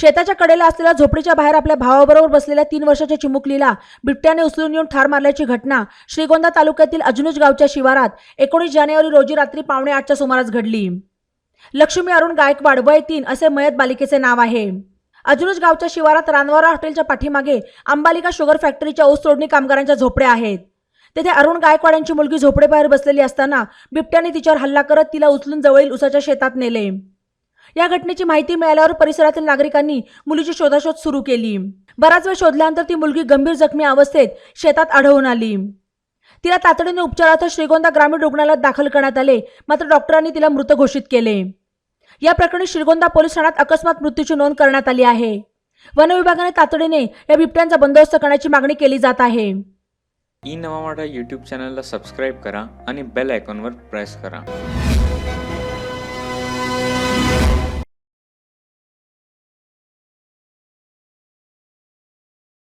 शेताच्या कडेला असलेल्या झोपडीच्या बाहेर आपल्या भावाबरोबर बसलेल्या तीन वर्षाच्या चिमुकलीला बिबट्याने उचलून येऊन ठार मारल्याची घटना श्रीगोंदा तालुक्यातील अजनुज गावच्या शिवारात एकोणीस जानेवारी रोजी रात्री पावणे आठच्या सुमारास घडली. लक्ष्मी अरुण गायकवाड वय तीन असे मयत बालिकेचे नाव आहे. अजनुज गावच्या शिवारात रानवारा हॉटेलच्या पाठीमागे अंबालिका शुगर फॅक्टरीच्या ऊस तोडणी कामगारांच्या झोपड्या आहेत. तेथे अरुण गायकवाड यांची मुलगी झोपडेबाहेर बसलेली असताना बिबट्याने तिच्यावर हल्ला करत तिला उचलून जवळील उसाच्या शेतात नेले. या घटनेची माहिती मिळाल्यावर परिसरातील नागरिकांनी मुलीची शोधाशोध सुरू केली. बराच वेळ शोधल्यानंतर ती मुलगी गंभीर जखमी अवस्थेत शेतात आढळून आली. तिला तातडीने उपचारार्थ श्रीगोंदा ग्रामीण रुग्णालयात दाखल करण्यात आले मात्र डॉक्टरांनी तिला मृत घोषित केले. या प्रकरणी श्रीगोंदा पोलीस ठाण्यात अकस्मात मृत्यूची नोंद करण्यात आली आहे. वन विभागाने तातडीने या बिबट्यांचा बंदोबस्त करण्याची मागणी केली जात आहे. ई नवा मराठा यूट्यूब चॅनलला सबस्क्राईब करा आणि बेल आयकॉनवर प्रेस करा.